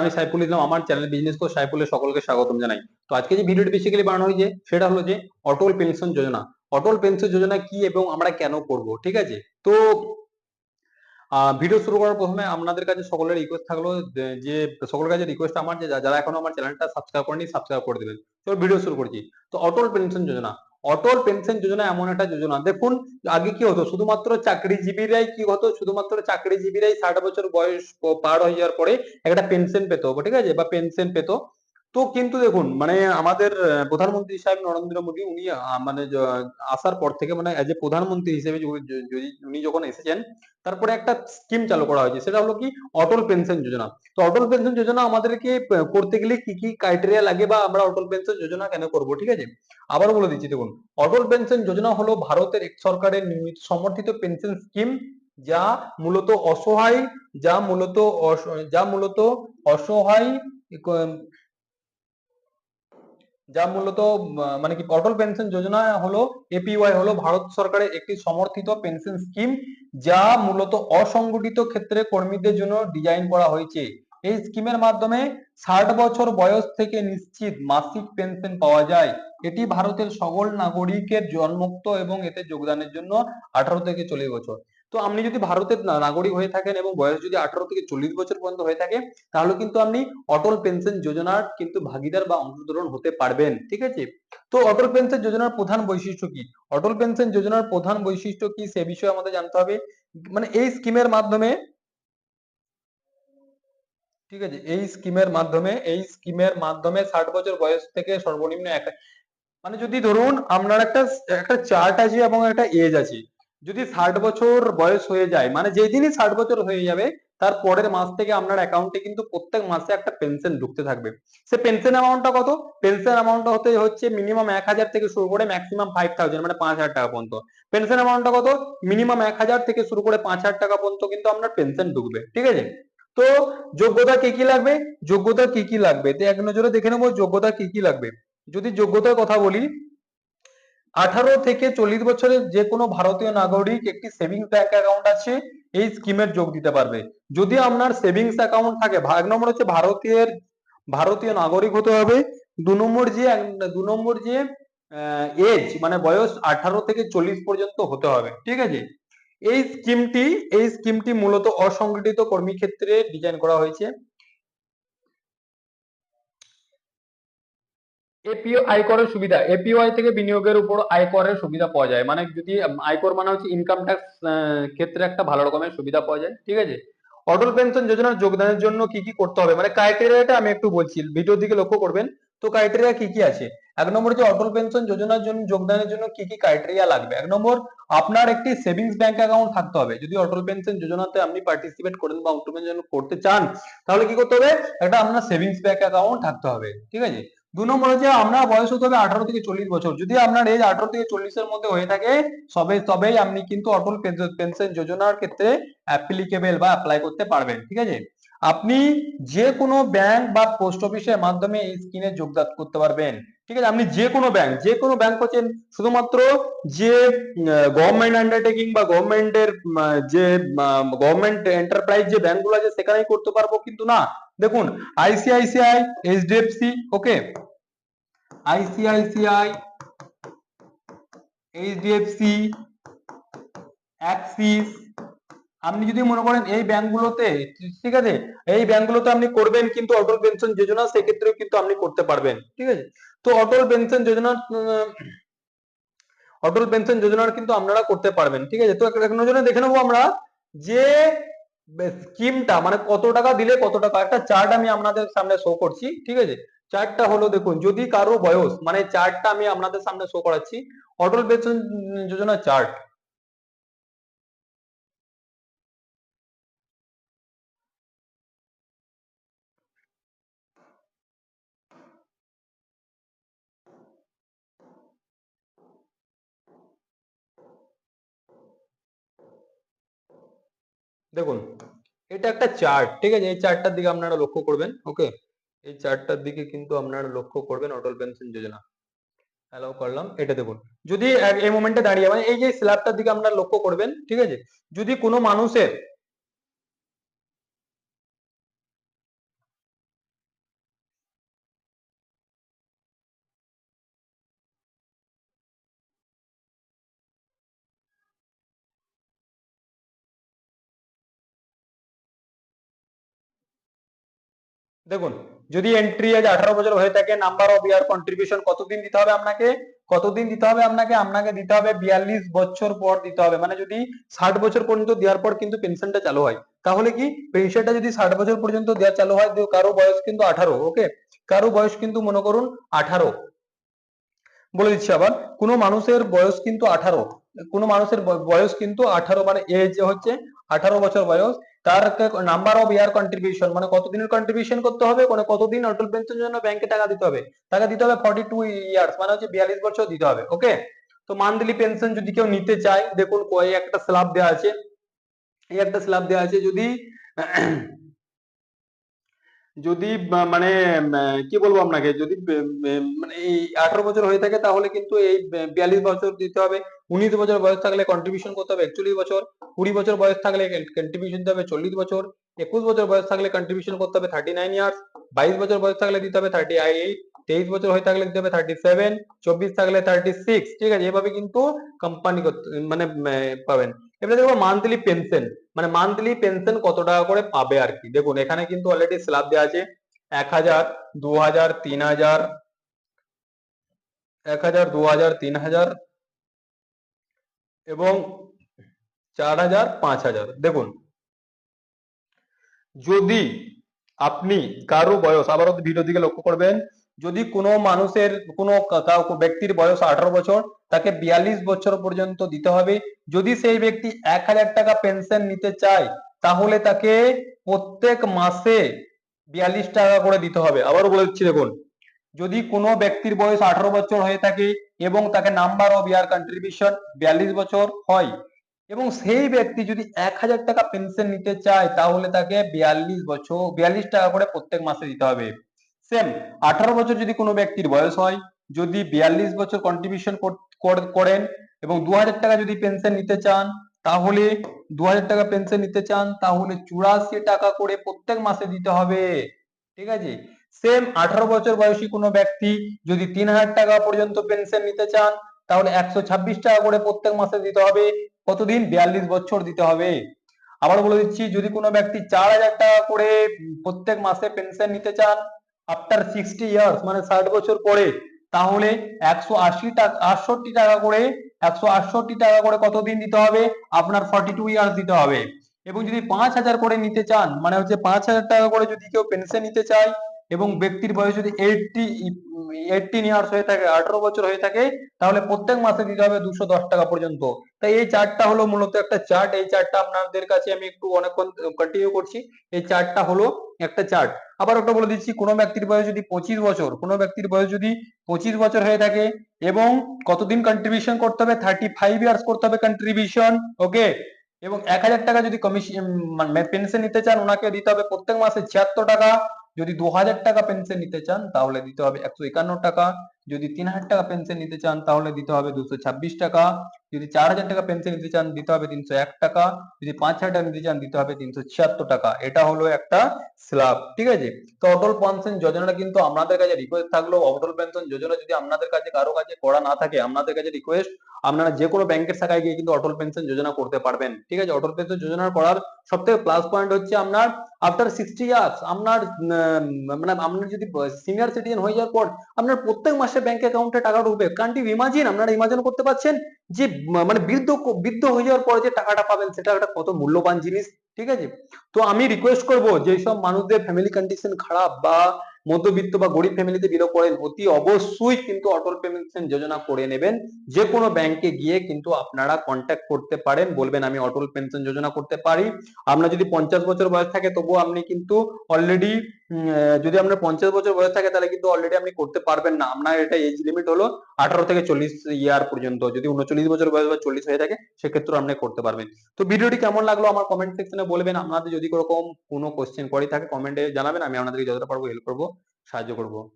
আমি সাইফুল ইসলাম, আমার channel business coach সাইফুলের সকলকে স্বাগতম জানাই। তো আজকে যে ভিডিওটি বেসিক্যালি বানানো হয়েছে, সেটা হলো যে অটল পেনশন যোজনা। অটল পেনশন যোজনা কি এবং আমরা কেন করব, ঠিক আছে? তো ভিডিও শুরু করার প্রথমে আপনাদের কাছে সকলের রিকোয়েস্ট থাকল যে সকলের কাছে রিকোয়েস্ট আমার যে, যারা এখনও আমার চ্যানেলটা সাবস্ক্রাইব করেনি সাবস্ক্রাইব করে দেবেন। তো ভিডিও শুরু করছি। তো অটল পেনশন যোজনা অটল পেনশন যোজনা এমন একটা যোজনা। দেখুন, আগে কি হতো? শুধুমাত্র চাকরিজীবীরাই কি হতো? শুধুমাত্র চাকরিজীবীরাই ষাট বছর বয়স পার হয়ে যাওয়ার পরে একটা পেনশন পেতো, ঠিক আছে? বা পেনশন পেতো। তো কিন্তু দেখুন মানে আমাদের প্রধানমন্ত্রী সাহেব নরেন্দ্র মোদী উনি মানে আসার পর থেকে মানে এজ এ প্রধানমন্ত্রী হিসেবে উনি যখন এসেছেন, তারপরে একটা স্কিম চালু করা হয়েছে, সেটা হলো কি অটল পেনশন যোজনা। তো অটল পেনশন যোজনা আমাদেরকে করতে গেলে কি কি ক্রাইটেরিয়া লাগে বা আমরা অটল পেনশন যোজনা কেন করব, ঠিক আছে? আবার বলে দিচ্ছি, দেখুন, অটল পেনশন যোজনা হলো ভারতের সরকারের নির্মিত, সমর্থিত পেনশন স্কিম যা মূলত অসহায়, যা মূলত যা মূলত অসহায় যা মূলত মানে কি অটল পেনশন যোজনা হলো এপিওয়াই হলো ভারত সরকারের একটি সমর্থিত পেনশন স্কিম যা মূলত অসংগঠিত ক্ষেত্রে কর্মীদের জন্য ডিজাইন করা হয়েছে। এই স্কিমের মাধ্যমে ষাট বছর বয়স থেকে নিশ্চিত মাসিক পেনশন পাওয়া যায়। এটি ভারতের সকল নাগরিকের জন্মুক্ত এবং এতে যোগদানের জন্য আঠারো থেকে চল্লিশ বছর। তো আপনি যদি ভারতের নাগরিক হয়ে থাকেন এবং বয়স যদি আঠারো থেকে চল্লিশ বছর পর্যন্ত হয়ে থাকে, তাহলে কিন্তু আপনি অটল পেনশন যোজনার কিন্তু ভাগিদার বা অংশগ্রহণ হতে পারবেন, ঠিক আছে? তো অটল পেনশন যোজনার প্রধান বৈশিষ্ট্য কি? অটল পেনশন যোজনার প্রধান বৈশিষ্ট্য কি সে বিষয়ে আমাদের জানতে হবে। মানে এই স্কিমের মাধ্যমে, ঠিক আছে? এই স্কিমের মাধ্যমে, এই স্কিমের মাধ্যমে ষাট বছর বয়স থেকে সর্বনিম্ন একটা মানে যদি ধরুন আপনার একটা একটা চার্ট আছে এবং একটা এজ আছে। যদি ষাট বছর বয়স হয়ে যায় মানে যেদিনই ষাট বছর হয়ে যাবে, তার পরের মাস থেকে আপনার অ্যাকাউন্টে কিন্তু প্রত্যেক মাসে একটা পেনশন ঢুকতে থাকবে। সে পেনশন অ্যামাউন্টটা কত? পেনশন অ্যামাউন্টটা হতে হচ্ছে মিনিমাম এক হাজার থেকে শুরু করে ম্যাক্সিমাম ফাইভ থাউজেন্ড মানে পাঁচ হাজার টাকা পর্যন্ত। পেনশন অ্যামাউন্টটা কত? মিনিমাম এক হাজার থেকে শুরু করে পাঁচ হাজার টাকা পর্যন্ত কিন্তু আপনার পেনশন ঢুকবে, ঠিক আছে? তো যোগ্যতা কি কি লাগবে? যোগ্যতা কি কি লাগবে? তো এক নজরে দেখে নেব যোগ্যতা কি কি লাগবে। যদি যোগ্যতার কথা বলি আঠারো থেকে চল্লিশ বছরের যে কোনো ভারতীয় নাগরিক একটি সেভিংস ব্যাংক অ্যাকাউন্ট আছে, এই স্কিমের যোগ দিতে পারবে। যদি আপনার সেভিংস অ্যাকাউন্ট থাকে, এক নম্বর হচ্ছে ভারতীয় ভারতীয় নাগরিক হতে হবে। দু নম্বর যে, দু নম্বর যে এজ মানে বয়স আঠারো থেকে চল্লিশ পর্যন্ত হতে হবে। ঠিক আছে? এই স্কিমটি এই স্কিমটি মূলত অসংগঠিত কর্মী ক্ষেত্রে ডিজাইন করা হয়েছে। এপিও আয়করের সুবিধা। এপিওআই থেকে বিনিয়োগের উপর আয়করের সুবিধা পাওয়া যায়। মানে যদি আয়কর মানে হচ্ছে ইনকাম ট্যাক্স ক্ষেত্রে একটা ভালো রকমের সুবিধা পাওয়া যায়। ঠিক আছে? অটল পেনশন যোজনার যোগদানের জন্য কি কি করতে হবে? মানে ক্রাইটেরিয়াটা আমি একটু বলছি। ভিডিওর দিকে লক্ষ্য করবেন। তো ক্রাইটেরিয়া কি কি আছে? এক নম্বর হচ্ছে অটল পেনশন যোজনার জন্য, যোগদানের জন্য কি কি ক্রাইটেরিয়া লাগবে? এক নম্বর, আপনার একটি সেভিংস ব্যাংক অ্যাকাউন্ট থাকতে হবে। যদি অটল পেনশন যোজনাতে আপনি পার্টিসিপেট করেন বা অটল পেনশন করতে চান, তাহলে কি করতে হবে? একটা আপনার সেভিংস ব্যাংক অ্যাকাউন্ট থাকতে হবে। ঠিক আছে? দু নম্বর হচ্ছে আপনার বয়স হতে হবে আঠারো থেকে চল্লিশ বছর। যদি আপনার এজ আঠারো থেকে চল্লিশের মধ্যে হয়ে থাকে, সবে তবেই আপনি কিন্তু অটল পেনশন যোজনার ক্ষেত্রে অ্যাপ্লিকেবল বা অ্যাপ্লাই করতে পারবেন, ঠিক আছে? আপনি যে কোনো ব্যাংক বা পোস্ট অফিসের মাধ্যমে এই স্কিমে যোগদান করতে পারবেন। ঠিক আছে? আপনি যে কোনো ব্যাংক যে কোনো ব্যাংক হচ্ছেন, শুধুমাত্র যে গভর্নমেন্ট আন্ডারটেকিং বা গভর্নমেন্টের যে গভর্নমেন্ট এন্টারপ্রাইজ যে ব্যাংকগুলো আছে, সেখানেই করতে পারব কিন্তু না। দেখুন ICICI HDFC okay ICICI HDFC Axis আপনি যদি মনে করেন এই ব্যাংকগুলোতে ঠিক আছে? এই ব্যাংকগুলোতে আপনি করবেন কিন্তু অটল পেনশন যোজনা, সেক্ষেত্রেও কিন্তু আপনি করতে পারবেন, ঠিক আছে? তো অটল পেনশন যোজনা অটল পেনশন যোজনার কিন্তু আপনারা করতে পারবেন, ঠিক আছে? তো এক নজরে দেখে নেব আমরা যে স্কিমটা মানে কত টাকা দিলে কত টাকা, একটা চার্ট আমি আপনাদের সামনে শো করছি, ঠিক আছে? চার্টটা হলো দেখুন, যদি কারও বয়স মানে চার্টটা আমি আপনাদের সামনে শো করাচ্ছি, অটল পেনশন যোজনা চার্ট দেখুন, এটা একটা চার্ট ঠিক আছে? এই চার্টটার দিকে আপনারা লক্ষ্য করবেন ওকে এই চার্টটার দিকে কিন্তু আপনারা লক্ষ্য করবেন অটল পেনশন যোজনা। অ্যালাউ করলাম, এটা দেখুন। যদি এই মোমেন্টে দাঁড়িয়ে মানে এই যে স্ল্যাবটার দিকে আপনারা লক্ষ্য করবেন, ঠিক আছে? যদি কোনো মানুষের দেখুন, যদি এন্ট্রি এজ আঠারো বছর হয়ে থাকে নাম্বার অফ ইয়ার কন্ট্রিবিউশন কতদিন দিতে হবে আপনাকে? কতদিন দিতে হবে আপনাকে? আপনাকে দিতে হবে বিয়াল্লিশ বছর পর দিতে হবে। মানে যদি ষাট বছর পর্যন্ত দেওয়ার পর কিন্তু পেনশনটা চালু হয়। তাহলে কি? পেনশনটা যদি ষাট বছর পর্যন্ত দেওয়া চালু হয় কারও বয়স কিন্তু আঠারো ওকে কারও বয়স কিন্তু মনে করুন আঠারো। বলে দিচ্ছি আবার, কোন মানুষের বয়স কিন্তু আঠারো। কোন মানুষের বয়স কিন্তু আঠারো মানে এজ হচ্ছে আঠারো বছর বয়স। তার নাম্বার অফ ইয়ার কন্ট্রিবিউশন মানে কতদিনের কন্ট্রিবিউশন করতে হবে? মানে কতদিন অটল পেনশন জন্য ব্যাংকে টাকা দিতে হবে? টাকা দিতে হবে ফর্টি টু ইয়ার্স মানে হচ্ছে বিয়াল্লিশ বছর দিতে হবে ওকে তো মান্থলি পেনশন যদি কেউ নিতে চায়, দেখুন কয় একটা স্ল্যাব দেওয়া আছে। এই একটা স্ল্যাব দেওয়া আছে যদি যদি মানে কি বলব আপনাকে? যদি মানে এই আঠারো বছর হয়ে থাকে তাহলে কিন্তু এই বিয়াল্লিশ বছর দিতে হবে। উনিশ বছর বয়স থাকলে কন্ট্রিবিউশন করতে হবে একচল্লিশ বছর। কুড়ি বছর বয়স থাকলে কন্ট্রিবিউশন দিতে হবে চল্লিশ বছর। একুশ বছর বয়স থাকলে কন্ট্রিবিউশন করতে হবে থার্টি নাইন ইয়ার্স বাইশ বছর বয়স থাকলে দিতে হবে থার্টি এইট তেইশ বছর হয়ে থাকলে দিতে হবে থার্টি সেভেন চব্বিশ থাকলে থার্টি সিক্স ঠিক আছে? এভাবে কিন্তু কোম্পানি মানে পাবেন। এবারে দেখব মান্থলি পেনশন মানে মান্থলি পেনশন কত টাকা করে পাবে আর কি? দেখুন, এখানে কিন্তু অলরেডি স্ল্যাব দেওয়া আছে, এক হাজার, দু হাজার, তিন হাজার, এক হাজার, দু হাজার, তিন হাজার এবং চার হাজার, পাঁচ হাজার। দেখুন, যদি আপনি কারও বয়স আবারও ভিডিও দিকে লক্ষ্য করবেন, যদি কোনো মানুষের, কোনো ব্যক্তির বয়স আঠারো বছর তাকে বিয়াল্লিশ বছর পর্যন্ত দিতে হবে। যদি সেই ব্যক্তি এক হাজার টাকা পেনশন নিতে চায়, তাহলে তাকে প্রত্যেক মাসে বিয়াল্লিশ টাকা করে দিতে হবে। আবারও বলে দিচ্ছি দেখুন, যদি কোনো ব্যক্তির বয়স আঠারো বছর হয়ে থাকে এবং তাকে নাম্বার অফ ইয়ার কন্ট্রিবিউশন বিয়াল্লিশ বছর হয়, এবং সেই ব্যক্তি যদি এক হাজার টাকা পেনশন নিতে চায়, তাহলে তাকে বিয়াল্লিশ বছর, বিয়াল্লিশ টাকা করে প্রত্যেক মাসে দিতে হবে। সেম আঠারো বছর যদি কোনো ব্যক্তির বয়স হয় যদি বিয়াল্লিশ বছর কন্ট্রিবিউশন করেন এবং দু হাজার টাকা যদি পেনশন নিতে চান, তাহলে দু হাজার টাকা পেনশন নিতে চান, তাহলে চুরাশি টাকা করে প্রত্যেক মাসে দিতে হবে। ঠিক আছে? সেম আঠারো বছর বয়সী কোনো ব্যক্তি যদি তিন হাজার টাকা পর্যন্ত পেনশন নিতে চান, তাহলে একশো ছাব্বিশ টাকা করে প্রত্যেক মাসে দিতে হবে। কতদিন? বিয়াল্লিশ বছর দিতে হবে। আবার বলে দিচ্ছি, যদি কোনো ব্যক্তি চার হাজার টাকা করে প্রত্যেক মাসে পেনশন নিতে চান আফটার সিক্সটি ইয়ার্স মানে ষাট বছর পরে তাহলে একশো আশি টাকা আটষট্টি টাকা করে, একশো আটষট্টি টাকা করে কতদিন দিতে হবে? আপনার ফর্টি টু ইয়ার্স দিতে হবে। এবং যদি পাঁচ হাজার করে নিতে চান মানে হচ্ছে পাঁচ হাজার টাকা করে যদি কেউ পেনশন নিতে চায় এবং ব্যক্তির বয়স যদি এইটটি এইটিন ইয়ার্স হয়ে থাকে, আঠারো বছর হয়ে থাকে, তাহলে প্রত্যেক মাসে দিতে হবে দুশো দশ টাকা পর্যন্ত। তাই এই চার্টটা হলো মূলত একটা চার্ট। এই চার্টটা আপনাদের কাছে আমি একটু অনেকক্ষণ কন্টিনিউ করছি। এই চার্টটা হলো একটা চার্ট। আবার ওটা বলে দিচ্ছি, কোনো ব্যক্তির বয়স যদি পঁচিশ বছর, কোনো ব্যক্তির বয়স যদি পঁচিশ বছর হয়ে থাকে এবং কতদিন কন্ট্রিবিউশন করতে হবে? থার্টি ফাইভ ইয়ার্স করতে হবে কন্ট্রিবিউশন ওকে এবং এক হাজার টাকা যদি কমিশন পেনশন নিতে চান, ওনাকে দিতে হবে প্রত্যেক মাসে ছিয়াত্তর টাকা। যদি দু হাজার টাকা পেনশন নিতে চান, তাহলে দিতে হবে একশো একান্ন টাকা। যদি তিন হাজার টাকা পেনশন নিতে চান, তাহলে দিতে হবে দুশো ছাব্বিশ টাকা। যদি চার হাজার টাকা পেনশন নিতে চান, দিতে হবে তিনশো এক টাকা। যদি পাঁচ হাজার টাকা নিতে চান, দিতে হবে তিনশো ছিয়াত্তর টাকা। এটা হলো একটা স্ল্যাব ঠিক আছে? তো অটল পেনশন যোজনাটা কিন্তু আপনাদের কাছে রিকোয়েস্ট থাকল। অটল পেনশন যোজনা যদি আপনাদের কাছে, কারও কাছে করা না থাকে, আপনাদের কাছে রিকোয়েস্ট আপনারা যে কোনো ব্যাংকের শাখায় গিয়ে কিন্তু অটল পেনশন যোজনা করতে পারবেন। ঠিক আছে? অটল পেনশন যোজনা করার সব থেকে প্লাস পয়েন্ট হচ্ছে আপনার আফটার সিক্সটি ইয়ার্স আপনার মানে আপনার যদি সিনিয়র সিটিজেন হয়ে যাওয়ার পর, আপনার প্রত্যেক মাসে ব্যাংক অ্যাকাউন্টে টাকা ঢুকবে। কান্ট ইমাজিন আপনারা ইমাজিন করতে পারছেন? যে মানে বৃদ্ধ বৃদ্ধ হয়ে যাওয়ার পরে যে টাকাটা পাবেন সেটা একটা কত মূল্যবান জিনিস, ঠিক আছে? তো আমি রিকোয়েস্ট করব যেসব মানুষদের ফ্যামিলি কন্ডিশন খারাপ বা মধ্যবিত্ত বা গরিব ফ্যামিলিতে বিলং করেন, অতি অবশ্যই কিন্তু অটল পেনশন যোজনা করে নেবেন। যে কোনো ব্যাংকে গিয়ে কিন্তু আপনারা কন্ট্যাক্ট করতে পারেন, বলবেন আমি অটল পেনশন যোজনা করতে পারি। আপনার যদি পঞ্চাশ বছর বয়স থাকে, তবুও আপনি কিন্তু অলরেডি যদি আপনার পঞ্চাশ বছর বয়স থাকে, তাহলে কিন্তু অলরেডি আপনি করতে পারবেন না। আপনার এটা এজ লিমিট হলো আঠারো থেকে চল্লিশ ইয়ার পর্যন্ত। যদি উনচল্লিশ বছর বয়স বা চল্লিশ হয়ে থাকে সেক্ষেত্রে আপনি করতে পারবেন। তো ভিডিওটি কেমন লাগল আমার কমেন্ট সেকশনে বলবেন। আপনাদের যদি কোনো রকম কোনো কোশ্চেন করি থাকে কমেন্টে জানাবেন। আমি আপনাদেরকে যতটা পারব হেল্প করব, সাহায্য করব।